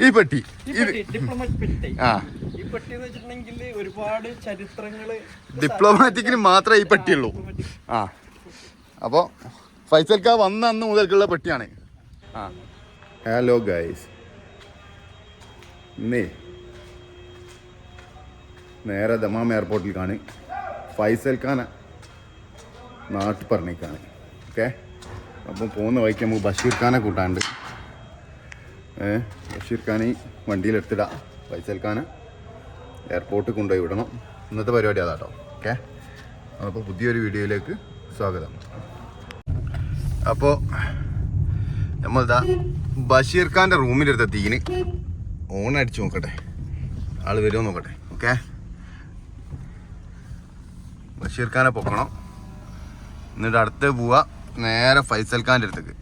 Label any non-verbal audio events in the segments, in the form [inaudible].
ഈ പെട്ടി. ആ. ഒരുപാട് ചരിത്രങ്ങൾ ഡിപ്ലോമാറ്റിക്കിന് മാത്രമേ ഈ പെട്ടിയുള്ളൂ ആ. അപ്പോൾ ഫൈസൽക്ക വന്ന അന്ന് മുതൽക്കുള്ള പെട്ടിയാണ്. ആ. ഹലോ ഗൈസ് ഇന്നേ നേരെ ദമാം എയർപോർട്ടിൽ കാണി. ഫൈസൽ ഖാന നാട്ടിൽ പറഞ്ഞേക്കാണ്. ഓക്കെ? അപ്പം പോകുന്ന വഴിക്ക് നമുക്ക് ബഷീർ ഖാനെ കൂട്ടാണ്ട് ബഷീർ ഖാനെ വണ്ടിയിലെടുത്തിടാം. ഫൈസൽ ഖാനെ എയർപോർട്ടിൽ കൊണ്ടുപോയി വിടണം. ഇന്നത്തെ പരിപാടി അതാട്ടോ. ഓക്കെ? അപ്പോൾ പുതിയൊരു വീഡിയോയിലേക്ക് സ്വാഗതം. അപ്പോൾ നമ്മളിതാ ബഷീർ ഖാന്റെ റൂമിന്റെ അടുത്ത് തീന് ഓൺ അടിച്ച് നോക്കട്ടെ ആൾ വരുമോ നോക്കട്ടെ. ഓക്കെ? ബഷീർ ഖാനെ പൊക്കണം. എന്നിട്ട് അടുത്ത് പോവാ നേരെ ഫൈസൽ ഖാന്റെ അടുത്തേക്ക്.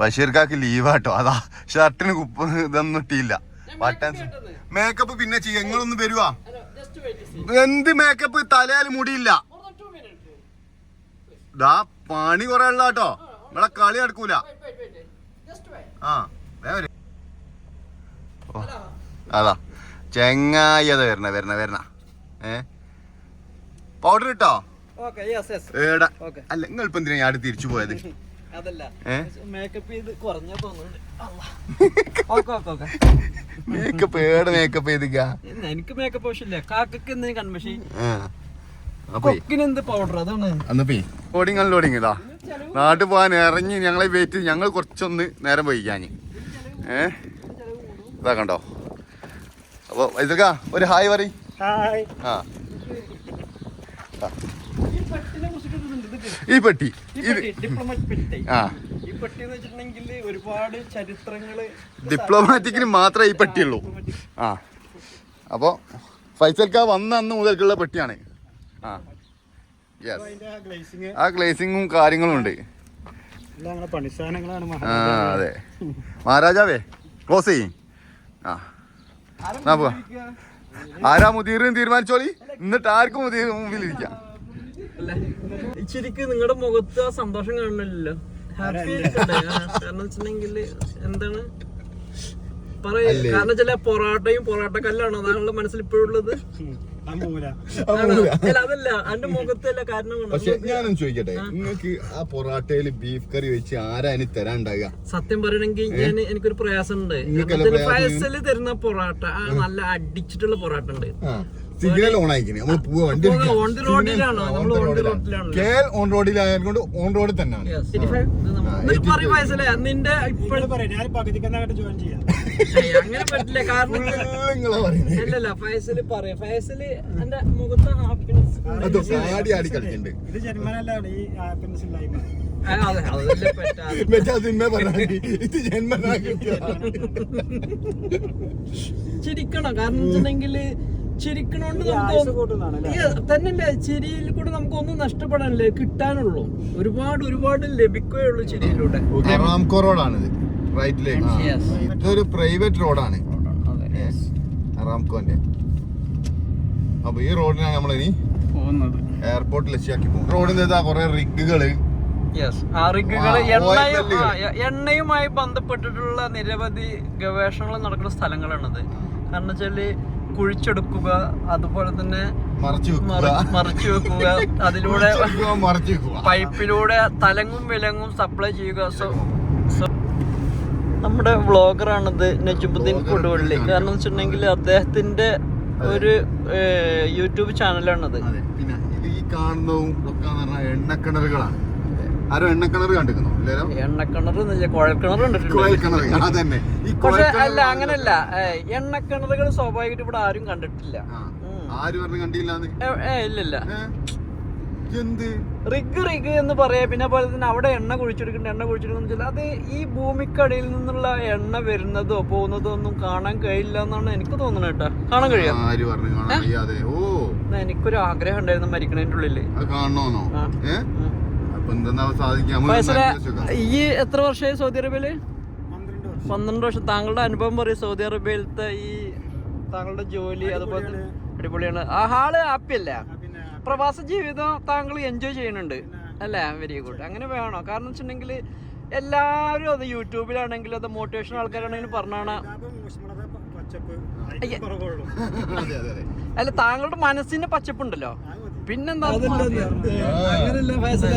ബഷീർ ഖാക്ക് ലീവാട്ടോ. അതാ ഷർട്ടിന് കുപ്പ് ഇതൊന്നും ഇട്ടില്ല ബട്ടൺ മേക്കപ്പ് പിന്നെ ചെയ്യങ്ങളൊന്നും നിങ്ങളൊന്ന് വരുവാ. എന്ത് മേക്കപ്പ് തലയാൽ മുടിയില്ല. ദാ പണി കൊറേ ഉള്ള കേട്ടോ നിങ്ങളെ കളി നടക്കൂല. ആ അതാ. ചെങ്ങായി അതാ വരണ വരണ വരണ. ഏ? പൗഡർ ഇട്ടോ. അല്ല നിങ്ങൾ ഇപ്പൊ എന്തിനാ ഞാൻ തിരിച്ചു പോയത്? [laughs] മേക്കപ്പ് ഏട് കുറഞ്ഞ തോന്നുന്നുണ്ട്. Okay okay okay. മേക്കപ്പ് ചെയ്തിക്കാ? എനിക്ക് മേക്കപ്പ് ആവശ്യമില്ല. കാക്കക്ക് എന്തിനു കൺമഷി ആ. അപ്പൊ. കൊക്കിന് എന്ത് പൗഡർ അതാണ്. അന്നപ്പേ ലോഡിങ് അൺലോഡിങ് ഇതാ. നാട്ടിൽ പോകാൻ ഇറങ്ങി ഞങ്ങളെ വെയിറ്റ് ഞങ്ങൾ കുറച്ചൊന്ന് നേരം വൈകാഞ്ഞ് ഏ? ഇതാ കണ്ടോ? അപ്പോൾ ഇതൊക്കെ ഒരു ഹായ് പറ ഹായ്. ആ ഈ പെട്ടിനെ കുറിച്ചിട്ട് ഒരു ഇതുണ്ട്. ഇത് ഈ പെട്ടി. ആ. ഒരുപാട് ചരിത്രങ്ങൾ ഡിപ്ലോമാറ്റിക്കിന് മാത്രമേ ഈ പെട്ടിയുള്ളൂ. ആ. അപ്പോൾ ഫൈസൽക്ക വന്ന അന്ന് മുതൽക്കുള്ള പെട്ടിയാണ്. ആ. യെസ് ആ ഗ്ലേസിങ്ങും കാര്യങ്ങളും ഉണ്ട്. ആ അതെ. മഹാരാജാവേ ക്ലോസ് ചെയ്യും. ആ. എന്നാ പോവാ? ആരാ മുതിർന്ന് തീരുമാനിച്ചോളി? എന്നിട്ട് ആർക്കും മുതിർ മുമ്പിൽ ഇരിക്കാം ശരിക്ക് നിങ്ങളുടെ മുഖത്ത് ആ സന്തോഷം കാണുന്നില്ലല്ലോ. ഹാപ്പി കാരണം വെച്ചിട്ടുണ്ടെങ്കിൽ എന്താണ്? പറയ. കാരണം വെച്ചാൽ പൊറാട്ടയും പൊറാട്ട കല്ലാണ് അതാണല്ലോ മനസ്സിൽ ഇപ്പോഴുള്ളത് ആണോ? അല്ല അതല്ല. എന്റെ മുഖത്തല്ല കാരണം കൊണ്ട് പക്ഷെ ഞാനൊന്ന് ചോദിക്കട്ടെ? നിങ്ങൾക്ക് ആ പൊറാട്ടയിൽ ബീഫ് കറി വെച്ച് ആരാ ഇനി തരാണ്ടാകുക സത്യം പറയണെങ്കിൽ ഞാൻ എനിക്കൊരു പ്രയാസം ഉണ്ട് പ്രയാസത്തിൽ പ്രയാസം? തരുന്ന പൊറാട്ട ആ നല്ല അടിച്ചിട്ടുള്ള പൊറാട്ട ഉണ്ട്. സിഗ്നൽ ഓൺ ആയിരിക്കണേ നമ്മൾ പോവുക വണ്ടി കേൾ ഓൺ the road ഓൺ റോഡിൽ തന്നെയാണ്. നിന്റെ ഇപ്പോഴും അങ്ങനെ പറ്റില്ല. കാരണം നിങ്ങളാ പറയുന്നത് അല്ലല്ല ഫയസൽ പറയാം. ഫയസൽ എന്റെ മുഖത്ത് ഹാപ്പിനെസ് അത് ആടി ആടി കളിക്കുന്നുണ്ട് ഇത് ജന്മനല്ലാണ് ഈ ഹാപ്പിനെസ് ഇല്ലായ്മ. ചിരിക്കണം. കാരണം വെച്ചിട്ടുണ്ടെങ്കിൽ ചിരിക്കണോണ്ട് തന്നെ നമുക്ക് തന്നെയല്ലേ ചിരിയിൽ കൂടെ നമുക്ക് ഒന്നും നഷ്ടപ്പെടാനല്ലേ കിട്ടാനുള്ളൂ. ഒരുപാട് ഒരുപാട് ലഭിക്കുകയുള്ളൂ ചിരിയിലൂടെ. അറാംകോ റോഡാണിത്. റൈറ്റിലേക്ക്. Yes. ഇതൊരു പ്രൈവറ്റ് റോഡാണ്. റാംകോന്റെ അപ്പൊ ഈ റോഡിനാണ് നമ്മൾ ഇനി പോകുന്നത് എയർപോർട്ട് ലക്ഷ്യാക്കി പോകും റോഡിൽ ഇതാ കുറെ റിഗുകൾ യെസ് ആ റിഗുകൾ എണ്ണയുമായി ബന്ധപ്പെട്ടിട്ടുള്ള നിരവധി ഗവേഷണങ്ങൾ നടക്കുന്ന സ്ഥലങ്ങളാണത്. കാരണം വെച്ചാൽ കുഴിച്ചെടുക്കുക അതുപോലെ തന്നെ മറച്ചു വെക്കുക. അതിലൂടെ പൈപ്പിലൂടെ തലങ്ങും വിലങ്ങും സപ്ലൈ ചെയ്യുക. സോ നമ്മുടെ വ്ളോഗറാണിത് നജുബുദ്ദീൻ കൊടുവള്ളി. കാരണം വെച്ചിട്ടുണ്ടെങ്കിൽ അദ്ദേഹത്തിന്റെ ഒരു യൂട്യൂബ് ചാനലാണത് പിന്നെ ഈ കാണുന്നതും എണ്ണക്കിണറുകളാണ്. ആരും എണ്ണക്കിണർ കണ്ടിരിക്കുന്നു എണ്ണക്കിണർ കുഴൽക്കിണർ കുഴൽക്കിണർ അതന്നെ. പക്ഷെ അല്ല അങ്ങനല്ല. എണ്ണക്കിണറുകൾ സ്വാഭാവികമായിട്ട് ഇവിടെ ആരും കണ്ടിട്ടില്ല. ആര് പറഞ്ഞു ഏ, ഇല്ലില്ല. എന്ത്? റിഗ് റിഗ് എന്ന് പറയാ. പിന്നെ പോലെ തന്നെ അവിടെ എണ്ണ കുഴിച്ചെടുക്കേണ്ട എണ്ണ കുഴിച്ചെടുക്കുന്ന വെച്ചാൽ അത് ഈ ഭൂമിക്കടിയിൽ നിന്നുള്ള എണ്ണ വരുന്നതോ പോകുന്നതോ ഒന്നും കാണാൻ കഴിയില്ല എന്നാണ് എനിക്ക് തോന്നുന്നത് കേട്ടാ. കാണാൻ കഴിയാം? എനിക്കൊരു ആഗ്രഹം ഉണ്ടായിരുന്നു മരിക്കണതിന്റെ ഉള്ളിൽ. അത് കാണണോന്നോ? ഈ എത്ര വർഷമായി സൗദി അറേബ്യയിൽ? പന്ത്രണ്ട് വർഷം. താങ്കളുടെ അനുഭവം പറയും സൗദി അറേബ്യയിലത്തെ ഈ താങ്കളുടെ ജോലി അതുപോലെ അടിപൊളിയാണ്. ആ ഹാൾ ഹാപ്പി അല്ലേ? പ്രവാസ ജീവിതം താങ്കൾ എൻജോയ് ചെയ്യുന്നുണ്ട്. അല്ലേ? വെരി ഗുഡ് അങ്ങനെ വേണോ? കാരണം വെച്ചിട്ടുണ്ടെങ്കിൽ എല്ലാവരും അത് യൂട്യൂബിലാണെങ്കിലും അത് മോട്ടിവേഷൻ ആൾക്കാരാണെങ്കിലും പറഞ്ഞാണ്. അല്ല താങ്കളുടെ മനസ്സിന് പച്ചപ്പുണ്ടല്ലോ. പിന്നെന്താ ഫൈസല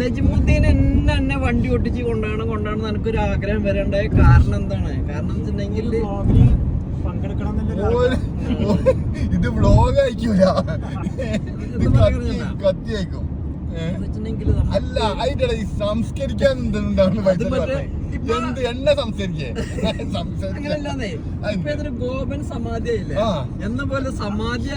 നജിമുദ്ദീൻ എന്നെ എന്നെ വണ്ടി ഒട്ടിച്ച് കൊണ്ടാണ് കൊണ്ടാണ് എനിക്കൊരു ആഗ്രഹം വരേണ്ടായ കാരണം എന്താണ്? കാരണം വെച്ചിട്ടുണ്ടെങ്കിൽ ഇത് വ്ലോഗ് അയക്കൂല കത്തി അയക്കും അല്ല അതിന്റെ ഈ സംസ്കരിക്കാൻ എന്തുണ്ടാവുന്ന എന്ത് എന്നെ സംസാരിക്കേ? [laughs] ഗോപൻ സമാധിയായില്ലേ? എന്ന പോലെ സമാധി.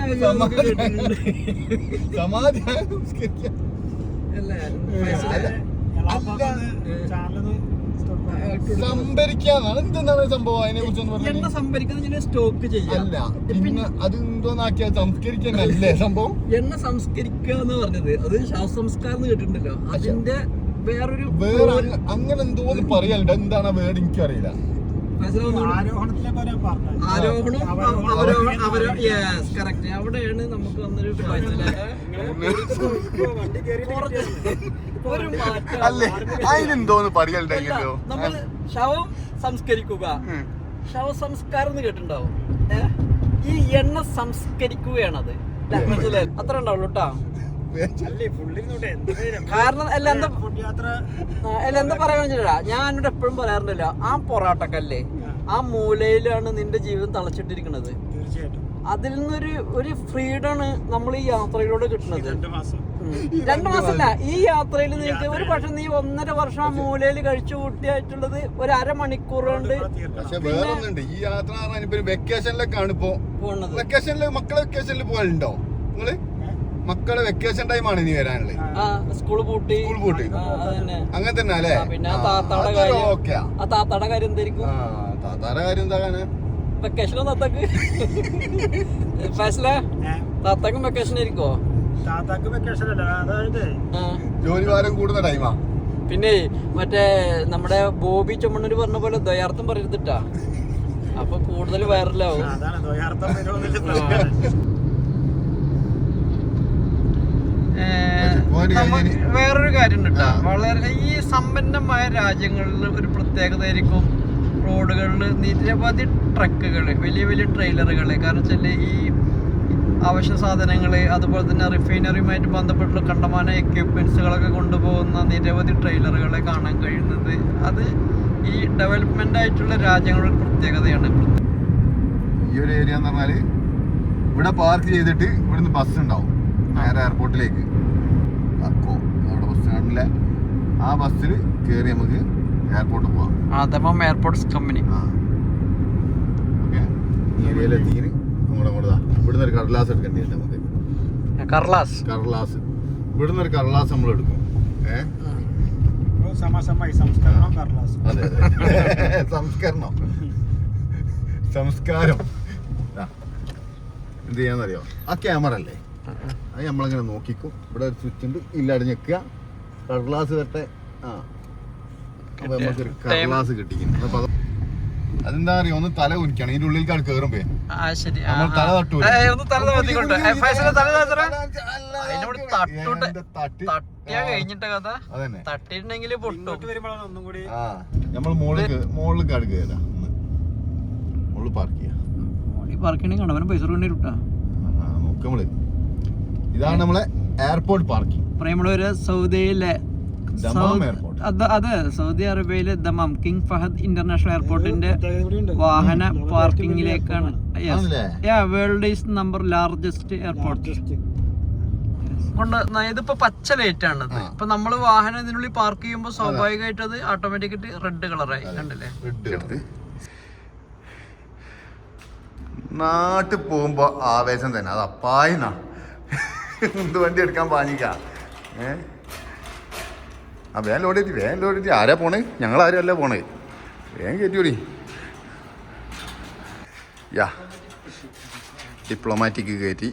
സംഭരിക്കാന്നാണ്. സംഭവം? അതിനെ സംഭരിക്കുന്ന സ്റ്റോക്ക് ചെയ്യല്ല അല്ല. പിന്നെ അത് എന്തോന്നാക്കിയ സംസ്കരിക്കാനല്ലേ സംഭവം? എണ്ണ സംസ്കരിക്കുക എന്ന് പറഞ്ഞത്. അത് ശവസംസ്കാരം കേട്ടിട്ടുണ്ടല്ലോ. അതിന്റെ വേറൊരു വേറെ അങ്ങനെ എന്തോന്ന് പറയാനുണ്ട് എന്താണ് ആ വേർഡ് എനിക്കറിയില്ല. അവിടെയാണ് നമുക്ക് വന്നൊരു അല്ലേ? അതിനെന്തോന്ന് നമ്മൾ ശവം സംസ്കരിക്കുക. ശവസംസ്കാരം എന്ന് കേട്ടിട്ടുണ്ടാവും? ഈ എണ്ണ സംസ്കരിക്കുകയാണത്? അത്ര ഉണ്ടാവുള്ളൂ കേട്ടോ കാരണം അല്ല എന്താ അല്ല എന്താ ഞാൻ എന്നോട് എപ്പോഴും പറയാറുണ്ടല്ലോ ആ പൊറാട്ടക്കല്ലേ ആ. മൂലയിലാണ് നിന്റെ ജീവിതം തളച്ചിട്ടിരിക്കുന്നത്. തീർച്ചയായിട്ടും. അതിൽ നിന്നൊരു ഒരു ഫ്രീഡാണ് നമ്മൾ ഈ യാത്രയിലൂടെ കിട്ടുന്നത്. രണ്ടു മാസം. ഉം. രണ്ട് മാസമല്ല ഈ യാത്രയിൽ നിനക്ക് ഒരു പക്ഷെ നീ ഒന്നര വർഷം ആ മൂലയിൽ കഴിച്ചു കൂട്ടിയായിട്ടുള്ളത് ഒരു അരമണിക്കൂർ കൊണ്ട് പക്ഷെ വേറൊന്നുണ്ട് ഈ യാത്ര വെക്കേഷനിലൊക്കെയാണ് ഇപ്പൊ. വെക്കേഷനിൽ മക്കളെ വെക്കേഷനിൽ പോകാനുണ്ടോ നിങ്ങൾ? മക്കളെ വെക്കേഷൻ ടൈമാണ് ഇനി വരാനുള്ളത്. ആ സ്കൂൾ പൂട്ടി. സ്കൂൾ പൂട്ടി. അങ്ങനെ തന്നെ അല്ലേ? പിന്നെ ആ താത്താടെ കാര്യം. ആ. താത്താടെ കാര്യം എന്തായിരിക്കും? ആ താത്താരെ കാര്യം എന്താകാന് വെക്കേഷനോ താത്താക്ക്. ഫാസില താത്താക്കും വെക്കേഷൻ ആയിരിക്കോ താത്താക്ക് വെക്കേഷൻ അല്ല അതായത് കൂടുന്ന ടൈമാ പിന്നെ മറ്റേ നമ്മുടെ ബോബി ചുമണ്ണൂര് പറഞ്ഞ പോലെ ദ്വയാർത്ഥം പറയരുതിട്ടാ. അപ്പൊ കൂടുതൽ വൈറലാവും വേറൊരു കാര്യം കേട്ടോ ട്ടോ. വളരെ ഈ സമ്പന്നമായ രാജ്യങ്ങളിൽ ഒരു പ്രത്യേകത ആയിരിക്കും റോഡുകളിൽ നിരവധി ട്രക്കുകൾ വലിയ വലിയ ട്രെയിലറുകൾ കാരണം വെച്ചാൽ ഈ അവശ്യ സാധനങ്ങൾ അതുപോലെ തന്നെ റിഫൈനറിയുമായിട്ട് ബന്ധപ്പെട്ടുള്ള കണ്ടമാന എക്യുപ്മെന്റ്സുകളൊക്കെ കൊണ്ടുപോകുന്ന നിരവധി ട്രെയിലറുകളെ കാണാൻ കഴിയുന്നത്. അത് ഈ ഡെവലപ്മെന്റ് ആയിട്ടുള്ള രാജ്യങ്ങളുടെ ഒരു പ്രത്യേകതയാണ്. ഈ ഒരു ഏരിയ എന്ന് പറഞ്ഞാൽ ഇവിടെ പാർക്ക് ചെയ്തിട്ട് ഇവിടുന്ന് ബസ് ഉണ്ടാവും. നേരെ എയർപോർട്ടിലേക്ക് സ്റ്റാൻഡിലെ ആ ബസ്സിൽ കയറി നമുക്ക് എയർപോർട്ട് പോവാം. ആദമം എയർപോർട്ട്സ് കമ്പനി ആ. ഓക്കെ? ഏരിയയിലെത്തിക്കിന് അങ്ങോട്ട് അങ്ങോട്ട് ഇവിടുന്ന് ഒരു കടലാസ് എടുക്കേണ്ടി നമുക്ക്. കർലാസ് കടലാസ്? ഇവിടുന്ന് ഒരു കടലാസ് നമ്മൾ എടുക്കും. ഏഹ് സംസ്കരണം [laughs] സംസ്കാരം. എന്ത് ചെയ്യാന്നറിയോ? ആ ക്യാമറ അല്ലേ? അത് നമ്മളിങ്ങനെ നോക്കിക്കും. ഇവിടെ ഒരു സ്വിച്ച് ഉണ്ട്. ഇല്ലാതെ ഞെക്കുക കടലാസ് വരട്ടെ ആ. അപ്പൊ നമുക്കൊരു കടലാസ് കിട്ടിക്കുന്നു അപ്പൊ അതെന്താ അറിയോ? ഒന്ന് തല കുനിക്കണം. ഇതിന്റെ ഉള്ളിൽ കാട് കേറുമ്പേ. ആ ശരി. നമ്മൾ തല. തട്ടൂല ഒന്ന് തല തട്ടിക്കൊണ്ട് തട്ടിയാ കഴിഞ്ഞിട്ട കഥ. തട്ടിയിട്ടുണ്ടെങ്കിൽ നമ്മൾ മോളിൽ മോളിൽ കാട് കയറാ മുകളിൽ പാർക്ക് ചെയ്യാം. കണ്ടവനും പൈസ നോക്ക് നമ്മൾ. ഇതാണ് നമ്മളെ എയർപോർട്ട് പാർക്കിംഗ് പ്രിയമുള്ളവര് സൗദിയിലെ. അതെ സൗദി അറേബ്യയിലെ ദമാം കിങ് ഫഹദ് ഇന്റർനാഷണൽ എയർപോർട്ടിന്റെ വാഹന പാർക്കിംഗിലേക്കാണ്? World is number largest airport. കൊണ്ട് ന- ഇതിപ്പോ പച്ച ലൈറ്റ് ആണ്. ഇപ്പൊ നമ്മൾ വാഹനം ഇതിനുള്ളിൽ പാർക്ക് ചെയ്യുമ്പോൾ സ്വാഭാവികമായിട്ട് അത് ഓട്ടോമാറ്റിക്കായിട്ട് റെഡ് കളറായി കണ്ടില്ലേ? നാട്ടിൽ പോകുമ്പോ ആവേശം തന്നെ. അത് അപ്പായിന്നാ എന്ത് വണ്ടി എടുക്കാൻ പാനിക്ക ഏ? ആ വേൻ ലോഡ് എത്തി വേഗം ലോഡ് എത്തി ആരാ പോണേ? ഞങ്ങൾ ആരും അല്ല പോണേ? വേഗം കയറ്റിയോടി യാ. ഡിപ്ലോമാറ്റിക് കയറ്റി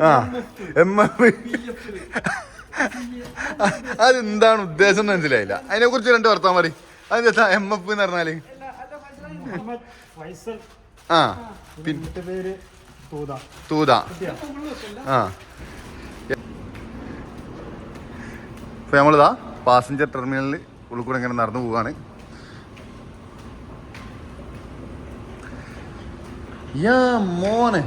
ആ എം എഫ് അതെന്താണ് ഉദ്ദേശം എന്ന് മനസ്സിലായില്ല. അതിനെ കുറിച്ച് രണ്ട് വർത്താൻ മതി അതെന്താ എം എഫ് എന്ന് പറഞ്ഞാൽ? ആ പിന്നെ തൂത. ആ. ഇപ്പൊ നമ്മളിതാ പാസഞ്ചർ ടെർമിനലിൽ ഉൾക്കൂടെ ഇങ്ങനെ നടന്നു പോവാണ്. യാ മോനെ.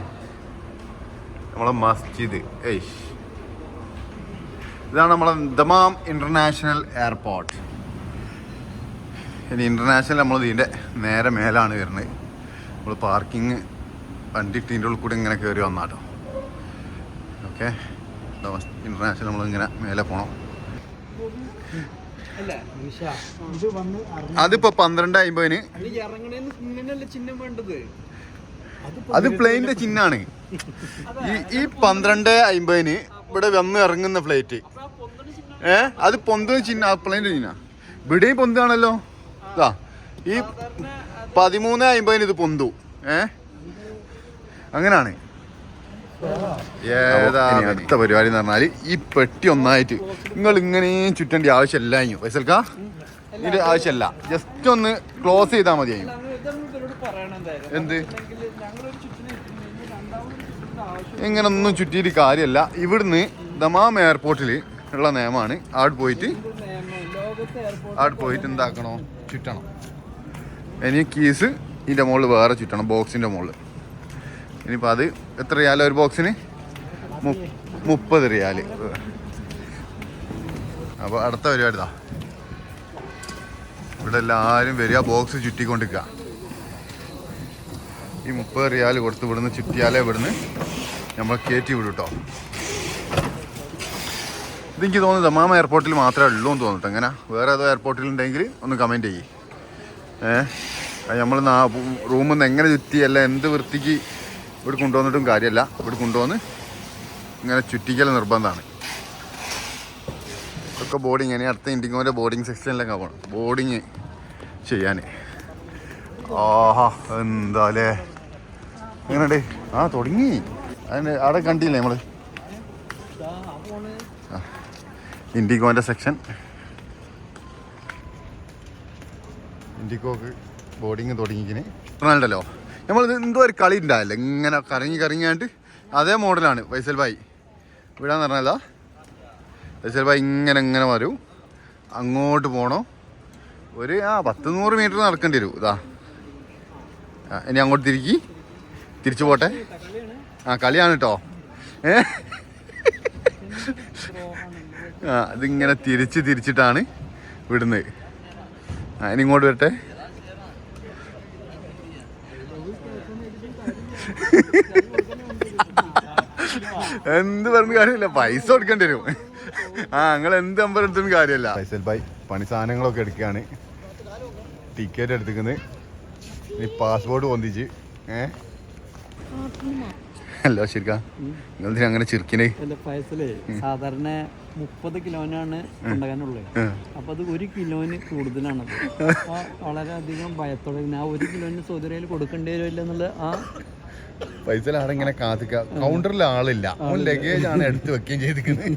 നമ്മളെ മസ്ജിദ്. ഏയ് ഇതാണ് നമ്മുടെ ദമാം ഇന്റർനാഷണൽ എയർപോർട്ട്. ഇനി ഇന്റർനാഷണൽ നമ്മൾ ഇതിന്റെ നേരെ മേലാണ് വരുന്നത്. നമ്മൾ പാർക്കിങ് വണ്ടി ഇട്ടിന്റെ ഉള്ളിൽ കൂടി ഇങ്ങനെ കയറി വന്നാട്ടോ. ഓക്കെ? ഇന്റർനാഷണൽ നമ്മളിങ്ങനെ മേലെ പോകണം അതിപ്പോ പന്ത്രണ്ട് അമ്പതിന് അത് പ്ലെയിനിന്റെ ചിഹ്നാണ്. [laughs] ഈ ഈ പന്ത്രണ്ട് അമ്പതിന് ഇവിടെ വന്ന് ഇറങ്ങുന്ന ഫ്ലൈറ്റ് അപ്പൊ ആ പൊന്തണ ചിഹ്നം ഏ? അത് പൊന്തുന്ന ചിഹ്ന ആ പ്ലെയിന്റെ ചിഹ്ന. ഇവിടെയും പൊന്താണല്ലോ ഇതാ ഈ പതിമൂന്ന് അമ്പതിന് ഇത് പൊന്തു. ഏ? അങ്ങനാണ്. ഏതാ അടുത്ത പരിപാടി എന്ന് പറഞ്ഞാൽ ഈ പെട്ടി ഒന്നായിട്ട് നിങ്ങൾ ഇങ്ങനെയും ചുറ്റേണ്ട ആവശ്യമില്ല അയ്യോ വയസ്സൽക്കാ ഇതിന്റെ ആവശ്യമല്ല. ജസ്റ്റ് ഒന്ന് ക്ലോസ് ചെയ്താൽ മതി അയ്യോ എന്ത്? ഇങ്ങനൊന്നും ചുറ്റിയിട്ട് കാര്യമല്ല. ഇവിടുന്ന് ദമാം എയർപോർട്ടിൽ ഉള്ള നിയമമാണ്. ആട് പോയിട്ട് ആട് പോയിട്ട് എന്താക്കണോ ചുറ്റണം. ഇനി കീസ് ഇതിന്റെ മുകളിൽ വേറെ ചുറ്റണം ബോക്സിന്റെ മുകളിൽ ഇനിയിപ്പോൾ അത് എത്ര റിയാല ഒരു ബോക്സിന് മുപ്പത് റിയാൽ. അപ്പോൾ അടുത്ത പരിപാടി ഇവിടെ എല്ലാവരും വരിക ബോക്സ് ചുറ്റിക്കൊണ്ടിരിക്കുക. ഈ മുപ്പത് റിയാൽ കൊടുത്ത് ഇവിടുന്ന് ചുറ്റിയാലേ ഇവിടുന്ന് നമ്മൾ കയറ്റി വിടും കേട്ടോ ഇതെനിക്ക് തോന്നുന്നു ദമാമ എയർപോർട്ടിൽ മാത്രമേ ഉള്ളൂ എന്ന് തോന്നിട്ട് അങ്ങനെ വേറെ ഏതോ എയർപോർട്ടിൽ ഉണ്ടെങ്കിൽ ഒന്ന് കമന്റ് ചെയ്യ്. ഏഹ് നമ്മൾ റൂമിൽ നിന്ന് എങ്ങനെ ചുറ്റി അല്ല എന്ത് വൃത്തിക്ക് ഇവിടെ കൊണ്ടുവന്നിട്ടും കാര്യമല്ല ഇവിടെ കൊണ്ടുവന്ന് ഇങ്ങനെ ചുറ്റിക്കൽ നിർബന്ധമാണ്. ഒക്കെ ബോർഡിങ് ഇനി അടുത്ത ഇൻഡിഗോന്റെ ബോർഡിങ് സെക്ഷനിലൊക്കെ പോകണം ബോർഡിങ് ചെയ്യാൻ. ആഹാ എന്താ അല്ലേ എങ്ങനെയുണ്ട്? ആ തുടങ്ങി. അതിന് അവിടെ കണ്ടില്ലേ നമ്മൾ ആ. ഇൻഡിഗോന്റെ സെക്ഷൻ. ഇൻഡിഗോക്ക് ബോർഡിങ് തുടങ്ങിക്കിന് പറഞ്ഞല്ലോ നമ്മൾ എന്തോ ഒരു കളി ഉണ്ടാവില്ല ഇങ്ങനെ കറങ്ങി കറങ്ങിയാണ്ട് അതേ മോഡലാണ് വൈസൽ ബായി വിടാന്ന് പറഞ്ഞല്ല വൈസൽ ബായി ഇങ്ങനെ ഇങ്ങനെ വരൂ. അങ്ങോട്ട് പോണോ? ഒരു ആ പത്ത് നൂറ് മീറ്റർ നടക്കേണ്ടി വരും. ഇതാ. ഇനി അങ്ങോട്ട് തിരിക്കി. തിരിച്ചു പോട്ടെ. ആ കളിയാണ് കേട്ടോ ഏ? അതിങ്ങനെ തിരിച്ച് തിരിച്ചിട്ടാണ് വിടുന്നത്. ആ ഇനി ഇങ്ങോട്ട് വരട്ടെ. എന്ത് പറഞ്ഞ കാര്യമില്ല പൈസ കൊടുക്കേണ്ടി വരും. ആ നിങ്ങൾ എന്ത് നമ്പർ എടുത്തും കാര്യമല്ല. പൈസൽ ബൈ പണി സാധനങ്ങളൊക്കെ എടുക്കുകയാണ്. ടിക്കറ്റ് എടുത്തിക്കുന്നത് ഇനി പാസ്പോർട്ട് പൊന്തിച്ച് ഏ? അല്ലോ ശരിക്കാ. നിങ്ങൾ അങ്ങനെ ചിരിക്കണേ എന്റെ ഫൈസലേ സാധാരണ മുപ്പത് കിലോനാണ് കൊണ്ടുപോകാനുള്ളത്. ഏ. അപ്പൊ അത് ഒരു കിലോന് കൂടുതലാണ് അപ്പൊ വളരെയധികം ഭയത്തോടെ ആ ഒരു കിലോന് സൗദി അറേബ്യയിൽ കൊടുക്കേണ്ടി വരില്ല എന്നുള്ള ആ പൈസ ആടെങ്ങനെ കാത്തിക്ക. കൗണ്ടറിൽ ആളില്ല. ലഗേജ് ആണ് എടുത്ത് വെക്കുകയും ചെയ്തിരിക്കുന്നത്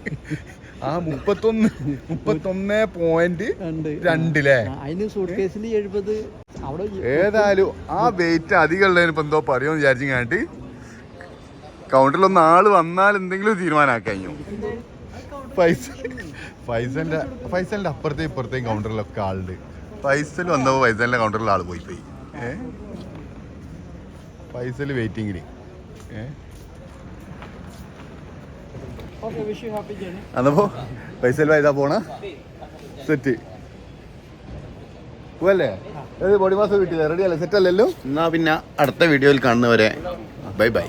ആ മുപ്പത്തൊന്ന് മുപ്പത്തൊന്ന് പോയിന്റ് രണ്ടില്ലേ അതിന് സൂട്ട് കേസിൽ എഴുപത്. അവിടെ ഏതായാലും ആ വെയിറ്റ് അധികം ഉള്ളതിന് ഇപ്പൊ എന്തോ പറയുമെന്ന് വിചാരിച്ചു കഴിഞ്ഞിട്ട് കൗണ്ടറിലൊന്ന് ആൾ വന്നാൽ എന്തെങ്കിലും തീരുമാനമാക്കി കഴിഞ്ഞു പൈസ ഫൈസലിന്റെ ഫൈസലിന്റെ അപ്പുറത്തേ ഇപ്പുറത്തെയും കൗണ്ടറിലൊക്കെ ആളുണ്ട്. ഫൈസൽ വന്നപ്പോൾ ഫൈസലിന്റെ കൗണ്ടറിൽ ആൾ പോയി പോയി. ഏ? ഫൈസൽ ഏ? ജേണി അതപ്പോ ഫൈസൽ ഇതാ പോണ. സെറ്റ് പോവല്ലേ? ബോഡി മാസം വീട്ടിൽ റെഡി അല്ലേ? സെറ്റ് അല്ലല്ലോ? എന്നാ പിന്നെ അടുത്ത വീഡിയോയിൽ കാണുന്നവരെ ബൈ ബൈ